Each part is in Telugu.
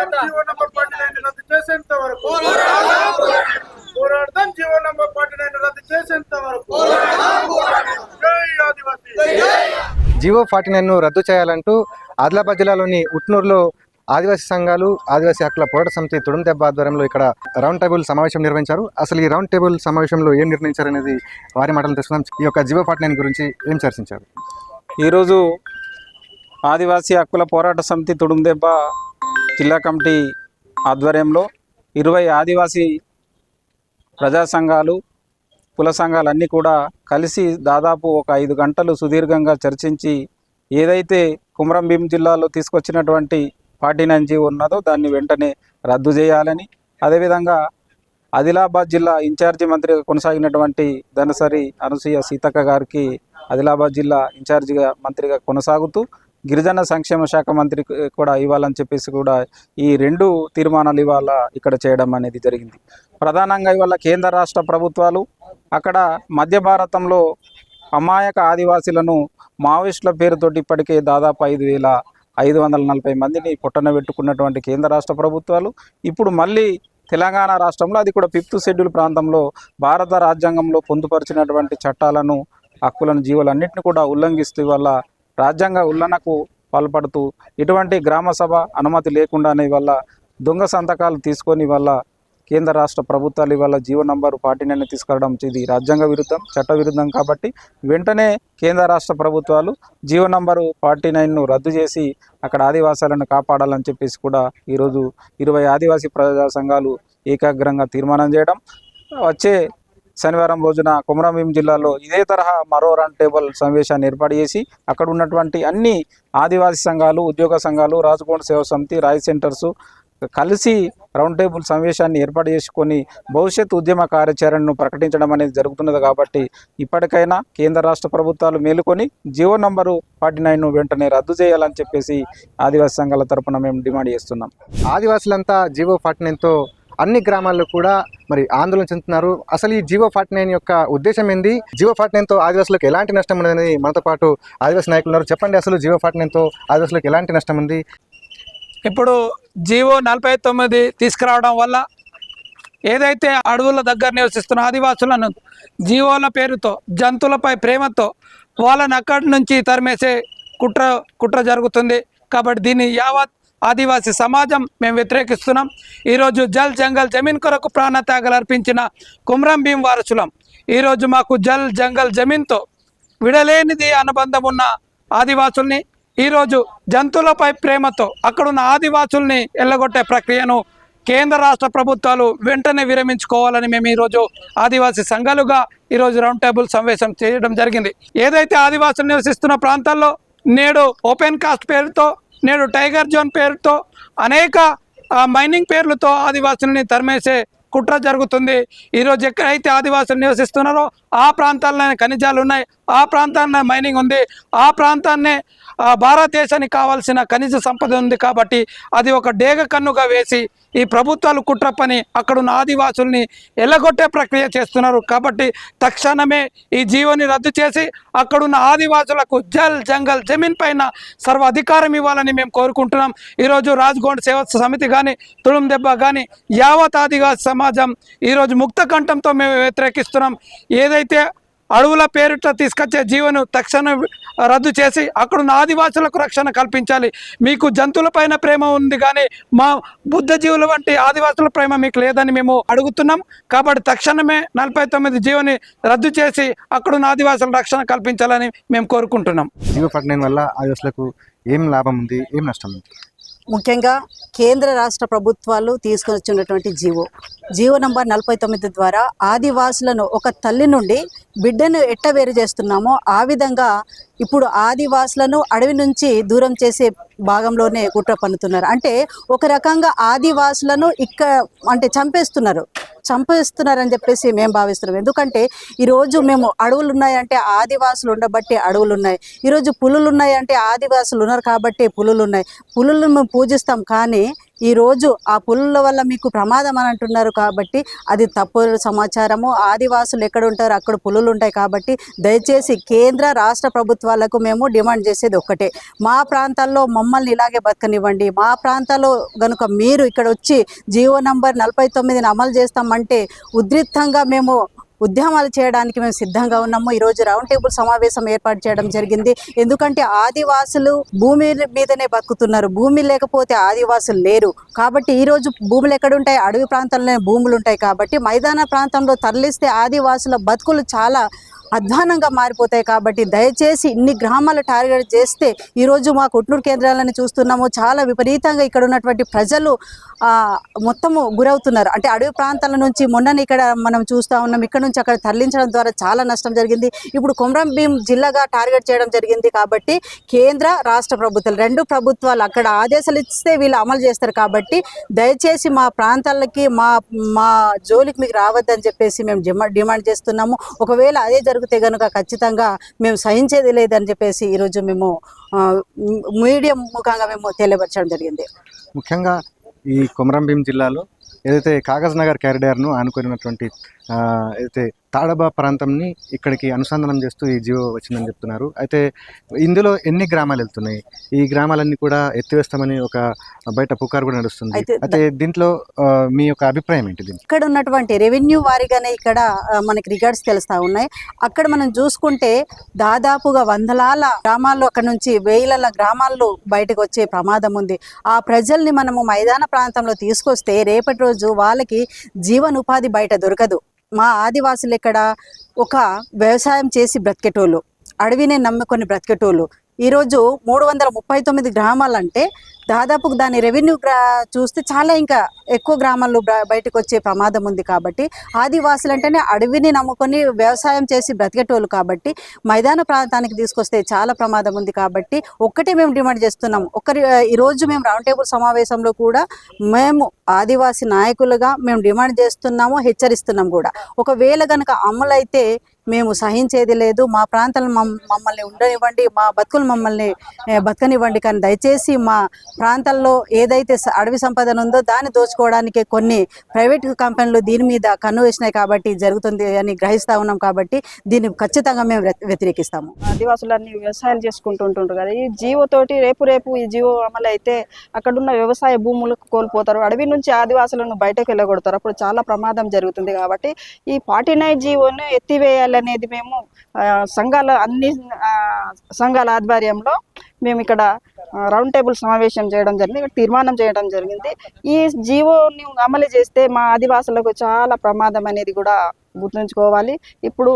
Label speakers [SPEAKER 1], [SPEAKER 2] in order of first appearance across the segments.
[SPEAKER 1] జీవో నంబర్ ఫార్టీ నైన్ రద్దు చేసేంత వరకు. పోరాడదాం. జీవో నంబర్ ఫార్టీ నైన్ రద్దు చేసేంత వరకు. జై ఆదివాసీ.
[SPEAKER 2] జివో ఫార్టీ నైన్ను రద్దు చేయాలంటూ ఆదిలాబాద్ జిల్లాలోని ఉట్నూరులో ఆదివాసీ సంఘాలు ఆదివాసీ హక్కుల పోరాట సమితి తుడుం దెబ్బ ఆధ్వర్యంలో ఇక్కడ రౌండ్ టేబుల్ సమావేశం నిర్వహించారు. అసలు ఈ రౌండ్ టేబుల్ సమావేశంలో ఏం నిర్ణయించారు అనేది వారి మాటలు తెలుసుకుందాం. ఈ యొక్క జివో ఫార్టీ నైన్ గురించి ఏం చర్చించారు?
[SPEAKER 3] ఈరోజు ఆదివాసీ హక్కుల పోరాట సమితి తుడుందెబ్బ జిల్లా కమిటీ ఆధ్వర్యంలో ఇరవై ఆదివాసీ ప్రజా సంఘాలు కుల సంఘాలు అన్నీ కూడా కలిసి దాదాపు ఒక ఐదు గంటలు సుదీర్ఘంగా చర్చించి ఏదైతే కుమరం భీం జిల్లాలో తీసుకొచ్చినటువంటి పార్టీ నుంచి ఉన్నదో దాన్ని వెంటనే రద్దు చేయాలని అదేవిధంగా ఆదిలాబాద్ జిల్లా ఇన్ఛార్జి మంత్రిగా కొనసాగినటువంటి ధనసరి అనసూయ సీతక్క గారికి ఆదిలాబాద్ జిల్లా ఇన్ఛార్జిగా మంత్రిగా కొనసాగుతూ గిరిజన సంక్షేమ శాఖ మంత్రి కూడా ఇవ్వాలని చెప్పేసి కూడా ఈ రెండు తీర్మానాలు ఇవాళ ఇక్కడ చేయడం అనేది జరిగింది. ప్రధానంగా ఇవాళ కేంద్ర రాష్ట్ర ప్రభుత్వాలు అక్కడ మధ్య భారతంలో అమాయక ఆదివాసీలను మావోయిస్టుల పేరుతోటి ఇప్పటికే దాదాపు ఐదు వేల ఐదు వందల నలభై మందిని పుట్టనబెట్టుకున్నటువంటి కేంద్ర రాష్ట్ర ప్రభుత్వాలు ఇప్పుడు మళ్ళీ తెలంగాణ రాష్ట్రంలో అది కూడా ఫిఫ్త్ షెడ్యూల్ ప్రాంతంలో భారత రాజ్యాంగంలో పొందుపరిచినటువంటి చట్టాలను హక్కులను జీవులన్నింటినీ కూడా ఉల్లంఘిస్తూ వల్ల రాజ్యాంగ ఉల్లంఘనకు పాల్పడుతూ ఇటువంటి గ్రామ సభ అనుమతి లేకుండానే వల్ల దొంగ సంతకాలు తీసుకొని వల్ల కేంద్ర రాష్ట్ర ప్రభుత్వాలు ఇవాళ జీవో నంబరు ఫార్టీ నైన్ తీసుకురావడం ఇది రాజ్యాంగ విరుద్ధం చట్ట విరుద్ధం కాబట్టి వెంటనే కేంద్ర రాష్ట్ర ప్రభుత్వాలు జీవో నంబరు ఫార్టీ నైన్ను రద్దు చేసి అక్కడ ఆదివాసాలను కాపాడాలని చెప్పేసి కూడా ఈరోజు ఇరవై ఆదివాసీ ప్రజా సంఘాలు ఏకాగ్రంగా తీర్మానం చేయడం. వచ్చే శనివారం రోజున కొమరంభీం జిల్లాలో ఇదే తరహా మరో రౌండ్ టేబుల్ సమావేశాన్ని ఏర్పాటు చేసి అక్కడ ఉన్నటువంటి అన్ని ఆదివాసీ సంఘాలు ఉద్యోగ సంఘాలు రాజకోట సేవా సమితి రాయ్ సెంటర్స్ కలిసి రౌండ్ టేబుల్ సమావేశాన్ని ఏర్పాటు చేసుకొని భవిష్యత్ ఉద్యమ కార్యాచరణను ప్రకటించడం అనేది జరుగుతున్నది కాబట్టి ఇప్పటికైనా కేంద్ర రాష్ట్ర ప్రభుత్వాలు మేలుకొని జియో నంబరు ఫార్టీ నైన్ వెంటనే రద్దు చేయాలని చెప్పేసి ఆదివాసీ సంఘాల తరపున మేము డిమాండ్ చేస్తున్నాం.
[SPEAKER 2] ఆదివాసులంతా జీవో ఫార్టీ నైన్తో అన్ని గ్రామాల్లో కూడా మరి ఆందోళన చెందుతున్నారు. అసలు ఈ జివో ఫార్టీ నైన్ యొక్క ఉద్దేశం ఏంది? జీవో ఫార్టీ నైన్తో ఆదివాసులకు ఎలాంటి నష్టం ఉన్నదని మనతో పాటు ఆదివాసీ నాయకులు ఉన్నారు. చెప్పండి అసలు జీవో ఫార్టీ నైన్తో ఆదివాసులకు ఎలాంటి నష్టం ఉంది?
[SPEAKER 4] ఇప్పుడు జీవో నలభై తొమ్మిది తీసుకురావడం వల్ల ఏదైతే అడవుల దగ్గర నివసిస్తున్న ఆదివాసులను జీవోల పేరుతో జంతువులపై ప్రేమతో వాళ్ళని అక్కడి నుంచి తరిమేసే కుట్ర కుట్ర జరుగుతుంది. కాబట్టి దీన్ని యావత్ ఆదివాసీ సమాజం మేము వ్యతిరేకిస్తున్నాం. ఈరోజు జల్ జంగల్ జమీన్ కొరకు ప్రాణత్యాగాలు అర్పించిన కుమ్రం భీం వారసులం. ఈరోజు మాకు జల్ జంగల్ జమీన్తో విడలేనిది అనుబంధం ఉన్న ఆదివాసుల్ని ఈరోజు జంతువులపై ప్రేమతో అక్కడున్న ఆదివాసుల్ని ఎల్లగొట్టే ప్రక్రియను కేంద్ర రాష్ట్ర ప్రభుత్వాలు వెంటనే విరమించుకోవాలని మేము ఈరోజు ఆదివాసీ సంఘాలుగా ఈరోజు రౌండ్ టేబుల్ సమావేశం చేయడం జరిగింది. ఏదైతే ఆదివాసులు నివసిస్తున్న ప్రాంతాల్లో నేడు ఓపెన్ కాస్ట్ పేరుతో నేడు టైగర్ జోన్ పేరుతో అనేక మైనింగ్ పేర్లతో ఆదివాసుల్ని తరిమేసే కుట్ర జరుగుతుంది. ఈరోజు ఎక్కడైతే ఆదివాసులు నివసిస్తున్నారో ఆ ప్రాంతాల్లోనే ఖనిజాలు ఉన్నాయి. ఆ ప్రాంతాన్ని మైనింగ్ ఉంది. ఆ ప్రాంతాన్నే భారతదేశానికి కావాల్సిన ఖనిజ సంపద ఉంది కాబట్టి అది ఒక డేగ కన్నుగా వేసి ఈ ప్రభుత్వాలు కుట్ర పని అక్కడున్న ఆదివాసుల్ని ఎల్లగొట్టే ప్రక్రియ చేస్తున్నారు. కాబట్టి తక్షణమే ఈ జీవోని రద్దు చేసి అక్కడున్న ఆదివాసులకు జల్ జంగల్ జమీన్ పైన సర్వ అధికారం ఇవ్వాలని మేము కోరుకుంటున్నాం. ఈరోజు రాజ్గోండ్ సేవ సమితి కానీ తుళం దెబ్బ కానీ యావత్ ఆదివాసి సమాజం ఈరోజు ముక్త కంఠంతో మేము వ్యతిరేకిస్తున్నాం. ఏదైతే అడవుల పేరిట తీసుకొచ్చే జీవను తక్షణం రద్దు చేసి అక్కడున్న ఆదివాసులకు రక్షణ కల్పించాలి. మీకు జంతువులపైన ప్రేమ ఉంది కానీ మా బుద్ధ జీవుల వంటి ఆదివాసుల ప్రేమ మీకు లేదని మేము అడుగుతున్నాం. కాబట్టి తక్షణమే నలభై తొమ్మిది జీవని రద్దు చేసి అక్కడున్న ఆదివాసుల రక్షణ కల్పించాలని మేము కోరుకుంటున్నాం.
[SPEAKER 2] జివో వల్ల ఆదివాసులకు ఏం లాభం ఉంది? ఏం నష్టం ఉంది?
[SPEAKER 5] ముఖ్యంగా కేంద్ర రాష్ట్ర ప్రభుత్వాలు తీసుకొని వచ్చినటువంటి జీవో. జీవో నంబర్ నలభై తొమ్మిది ద్వారా ఆదివాసులను ఒక తల్లి నుండి బిడ్డను ఎట్ట వేరు చేస్తున్నామో ఆ విధంగా ఇప్పుడు ఆదివాసులను అడవి నుంచి దూరం చేసే భాగంలోనే కుట్ర పన్నుతున్నారు. అంటే ఒక రకంగా ఆదివాసులను ఇక్క అంటే చంపేస్తున్నారు. చంపేస్తున్నారని చెప్పేసి మేము భావిస్తున్నాం. ఎందుకంటే ఈరోజు మేము అడవులు ఉన్నాయంటే ఆదివాసులు ఉండబట్టి అడవులు ఉన్నాయి ఈరోజు పులులు ఉన్నాయంటే ఆదివాసులు ఉన్నారు కాబట్టి పులులు ఉన్నాయి పులులను మేము పూజిస్తాం కానీ ఈరోజు ఆ పులుల వల్ల మీకు ప్రమాదం అని అంటున్నారు కాబట్టి అది తప్పు సమాచారము. ఆదివాసులు ఎక్కడ ఉంటారో అక్కడ పులులు ఉంటాయి కాబట్టి దయచేసి కేంద్ర రాష్ట్ర ప్రభుత్వాలకు మేము డిమాండ్ చేసేది ఒక్కటే. మా ప్రాంతాల్లో మమ్మల్ని ఇలాగే బతకనివ్వండి. మా ప్రాంతాల్లో గనుక మీరు ఇక్కడ వచ్చి జీవో నంబర్ నలభై తొమ్మిదిని అమలు చేస్తామంటే ఉద్రిక్తంగా మేము ఉద్యమాలు చేయడానికి మేము సిద్ధంగా ఉన్నాము. ఈరోజు రౌండ్ టేబుల్ సమావేశం ఏర్పాటు చేయడం జరిగింది. ఎందుకంటే ఆదివాసులు భూమి మీదనే బతుకుతున్నారు. భూమి లేకపోతే ఆదివాసులు లేరు. కాబట్టి ఈరోజు భూములు ఎక్కడుంటాయి? అడవి ప్రాంతంలోనే భూములు ఉంటాయి కాబట్టి మైదాన ప్రాంతంలో తరలిస్తే ఆదివాసుల బతుకులు చాలా అధ్వానంగా మారిపోతాయి కాబట్టి దయచేసి ఇన్ని గ్రామాలు టార్గెట్ చేస్తే ఈరోజు మా కుట్నూరు కేంద్రాలను చూస్తున్నాము. చాలా విపరీతంగా ఇక్కడ ఉన్నటువంటి ప్రజలు మొత్తము గురవుతున్నారు. అంటే అడవి ప్రాంతాల నుంచి మొన్ననే ఇక్కడ మనం చూస్తూ ఉన్నాం. ఇక్కడ నుంచి అక్కడ తరలించడం ద్వారా చాలా నష్టం జరిగింది. ఇప్పుడు కొమరం భీం జిల్లాగా టార్గెట్ చేయడం జరిగింది కాబట్టి కేంద్ర రాష్ట్ర ప్రభుత్వాలు రెండు ప్రభుత్వాలు అక్కడ ఆదేశాలు ఇస్తే వీళ్ళు అమలు చేస్తారు కాబట్టి దయచేసి మా ప్రాంతాలకి మా మా జోలికి మీకు రావద్దని చెప్పేసి మేము డిమా- డిమాండ్ చేస్తున్నాము. ఒకవేళ అదే జరిగితే కనుక ఖచ్చితంగా మేము సహించేది లేదని చెప్పేసి ఈరోజు మేము మీడియం ముఖంగా మేము తెలియపరచడం జరిగింది.
[SPEAKER 2] ముఖ్యంగా ఈ కొమరంభీం జిల్లాలో ఏదైతే కాగజ్ నగర్ క్యారిడార్ను ఆనుకున్నటువంటి ఏదైతే తాడబా ప్రాంతంని ఇక్కడికి అనుసంధానం చేస్తూ ఈ జియో వచ్చిందని చెప్తున్నారు. అయితే ఇందులో ఎన్ని గ్రామాలు వెళ్తున్నాయి? ఈ గ్రామాలన్నీ కూడా ఎత్తివేస్తామని ఒక బయట పుకారు కూడా నడుస్తుంది.
[SPEAKER 5] అయితే
[SPEAKER 2] దీంట్లో మీ యొక్క అభిప్రాయం ఏంటి
[SPEAKER 5] ఇక్కడ ఉన్నటువంటి రెవెన్యూ వారీగానే ఇక్కడ మనకి రికార్డ్స్ తెలుస్తా ఉన్నాయి. అక్కడ మనం చూసుకుంటే దాదాపుగా వందలాల గ్రామాల్లో అక్కడ నుంచి వేల గ్రామాల్లో బయటకు వచ్చే ప్రమాదం ఉంది. ఆ ప్రజల్ని మనము మైదాన ప్రాంతంలో తీసుకొస్తే రేపటి రోజు వాళ్ళకి జీవనోపాధి బయట దొరకదు. మా ఆదివాసులు ఇక్కడ ఒక వ్యవసాయం చేసి బ్రతికేటోళ్ళు అడవినే నమ్ముకొని బ్రతికేటోళ్ళు. ఈరోజు మూడు వందల ముప్పై తొమ్మిది గ్రామాలంటే దాదాపు దాని రెవెన్యూ చూస్తే చాలా ఇంకా ఎక్కువ గ్రామాల్లో బ- బయటకు వచ్చే ప్రమాదం ఉంది కాబట్టి ఆదివాసులు అంటేనే అడవిని నమ్ముకొని వ్యవసాయం చేసి బ్రతికేటోళ్ళు కాబట్టి మైదాన ప్రాంతానికి తీసుకొస్తే చాలా ప్రమాదం ఉంది కాబట్టి ఒక్కటే మేము డిమాండ్ చేస్తున్నాం. ఒకరి ఈరోజు మేము రౌండ్ టేబుల్ సమావేశంలో కూడా మేము ఆదివాసీ నాయకులుగా మేము డిమాండ్ చేస్తున్నాము హెచ్చరిస్తున్నాం కూడా. ఒకవేళ కనుక అమలైతే మేము సహించేది లేదు మా ప్రాంతాలను మమ్- మమ్మల్ని ఉండనివ్వండి మా బతుకులు మమ్మల్ని బతకనివ్వండి కానీ దయచేసి మా ప్రాంతాల్లో ఏదైతే అడవి సంపద ఉందో దాన్ని దోచుకోవడానికి కొన్ని ప్రైవేట్ కంపెనీలు దీని మీద కన్ను వేసినాయి కాబట్టి జరుగుతుంది అని గ్రహిస్తా ఉన్నాం కాబట్టి దీన్ని ఖచ్చితంగా మేము వ్యతిరేకిస్తాము.
[SPEAKER 6] ఆదివాసులన్నీ వ్యవసాయాలు చేసుకుంటూ కదా. ఈ జీవో తోటి రేపు రేపు ఈ జీవో అమలు అయితే అక్కడున్న వ్యవసాయ భూములు కోల్పోతారు. అడవి నుంచి ఆదివాసులను బయటకు వెళ్ళగొడతారు. అప్పుడు చాలా ప్రమాదం జరుగుతుంది కాబట్టి ఈ ఫార్టీ నైన్ జీవోను ఎత్తివేయాలనేది మేము సంఘాల అన్ని సంఘాల ఆధ్వర్యంలో మేము ఇక్కడ రౌండ్ టేబుల్ సమావేశం చేయడం జరిగింది తీర్మానం చేయడం జరిగింది. ఈ జీవోని అమలు చేస్తే మా ఆదివాసులకు చాలా ప్రమాదం అనేది కూడా గుర్తుంచుకోవాలి. ఇప్పుడు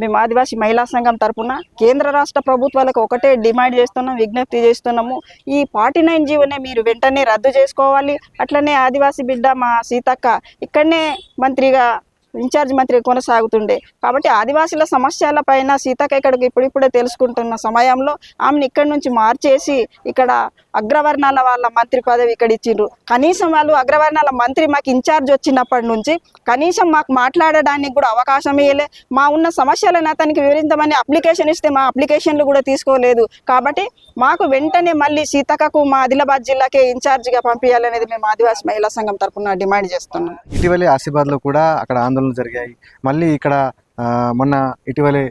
[SPEAKER 6] మేము ఆదివాసీ మహిళా సంఘం తరఫున కేంద్ర రాష్ట్ర ప్రభుత్వాలకు ఒకటే డిమాండ్ చేస్తున్నాం విజ్ఞప్తి చేస్తున్నాము. ఈ ఫార్టీ నైన్ జీవోనే మీరు వెంటనే రద్దు చేసుకోవాలి. అట్లనే ఆదివాసీ బిడ్డ మా సీతక్క ఇక్కడనే మంత్రిగా ఇన్ఛార్జ్ మంత్రి కొనసాగుతుండే. కాబట్టి ఆదివాసీల సమస్యల పైన సీతక్క ఇక్కడికి ఇప్పుడిప్పుడే తెలుసుకుంటున్న సమయంలో ఆమెను ఇక్కడి నుంచి మార్చేసి ఇక్కడ అగ్రవర్ణాల వాళ్ళ మంత్రి పదవి ఇక్కడ ఇచ్చిండ్రు. కనీసం వాళ్ళు అగ్రవర్ణాల మంత్రి మాకు ఇన్ఛార్జ్ వచ్చినప్పటి నుంచి కనీసం మాకు మాట్లాడడానికి కూడా అవకాశం ఇవ్వలే మా ఉన్న సమస్యలను అతనికి వివరించమని అప్లికేషన్ ఇస్తే మా అప్లికేషన్లు కూడా తీసుకోలేదు. కాబట్టి మాకు వెంటనే మళ్ళీ సీతక్కకు మా ఆదిలాబాద్ జిల్లాకే ఇన్ఛార్జిగా పంపించాలనేది మేము ఆదివాసీ మహిళా సంఘం తరపున డిమాండ్ చేస్తున్నాం.
[SPEAKER 2] ఇటీవలే ఆసిబాద్లో కూడా అక్కడ ఆందోళనలు జరిగాయి. మళ్ళీ ఇక్కడ మొన్న ఇటీవలే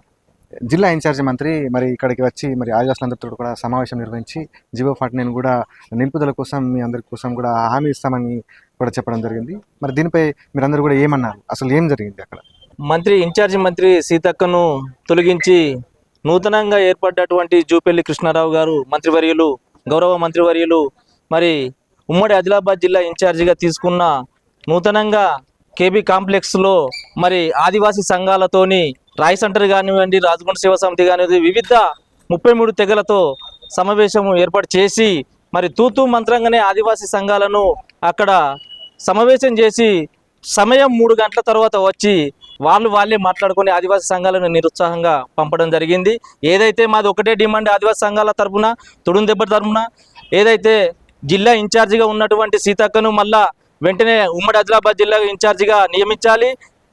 [SPEAKER 2] జిల్లా ఇన్ఛార్జి మంత్రి మరి ఇక్కడికి వచ్చి మరి ఆదివాసులందరితో కూడా సమావేశం నిర్వహించి జివో ఫార్టీ నైన్ కూడా నిలుపుదల కోసం మీ అందరి కోసం కూడా హామీ ఇస్తామని కూడా చెప్పడం జరిగింది. మరి దీనిపై మీరందరూ కూడా ఏమన్నారు? అసలు ఏం జరిగింది అక్కడ?
[SPEAKER 7] మంత్రి ఇన్ఛార్జి మంత్రి సీతక్కను తొలగించి నూతనంగా ఏర్పడ్డటువంటి జూపల్లి కృష్ణారావు గారు మంత్రివర్యులు గౌరవ మంత్రివర్యులు మరి ఉమ్మడి ఆదిలాబాద్ జిల్లా ఇన్ఛార్జిగా తీసుకున్న నూతనంగా కేబీ కాంప్లెక్స్లో మరి ఆదివాసీ సంఘాలతోని రాయ్ సెంటర్ కానివ్వండి రాజగొండ సేవా సమితి కానివ్వండి వివిధ ముప్పై మూడు తెగలతో సమావేశం ఏర్పాటు చేసి మరి తూతూ మంత్రంగానే ఆదివాసీ సంఘాలను అక్కడ సమావేశం చేసి సమయం మూడు గంటల తర్వాత వచ్చి వాళ్ళు వాళ్ళే మాట్లాడుకొని ఆదివాసీ సంఘాలను నిరుత్సాహంగా పంపడం జరిగింది. ఏదైతే మాది ఒకటే డిమాండ్ ఆదివాసీ సంఘాల తరపున తుడుం దెబ్బ తరపున ఏదైతే జిల్లా ఇన్ఛార్జిగా ఉన్నటువంటి సీతక్కను మళ్ళా వెంటనే ఉమ్మడి ఆదిలాబాద్ జిల్లా ఇన్ఛార్జిగా నియమించాలి.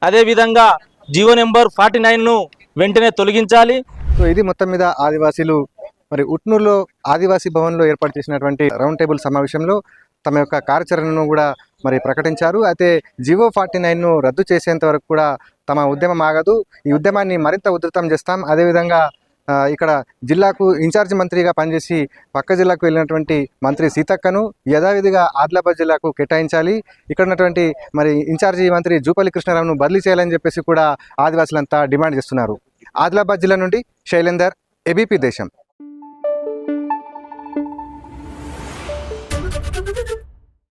[SPEAKER 7] అదేవిధంగా జియో నెంబర్ ఫార్టీ నైన్ను వెంటనే తొలగించాలి.
[SPEAKER 2] సో ఇది మొత్తం మీద ఆదివాసీలు మరి ఉట్నూరులో ఆదివాసీ భవన్లో ఏర్పాటు చేసినటువంటి రౌండ్ టేబుల్ సమావేశంలో తమ యొక్క కార్యాచరణను కూడా మరి ప్రకటించారు. అయితే జివో ఫార్టీ నైన్ను రద్దు చేసేంత వరకు కూడా తమ ఉద్యమం ఆగదు. ఈ ఉద్యమాన్ని మరింత ఉధృతం చేస్తాం. అదేవిధంగా ఇక్కడ జిల్లాకు ఇన్ఛార్జ్ మంత్రిగా పనిచేసి పక్క జిల్లాకు వెళ్ళినటువంటి మంత్రి సీతక్కను యథావిధిగా ఆదిలాబాద్ జిల్లాకు కేటాయించాలి. ఇక్కడ ఉన్నటువంటి మరి ఇన్ఛార్జి మంత్రి జూపల్లి కృష్ణారావును బదిలీ చేయాలని చెప్పేసి కూడా ఆదివాసులంతా డిమాండ్ చేస్తున్నారు. ఆదిలాబాద్ జిల్లా నుండి శైలేందర్ ఏబీపీ దేశం.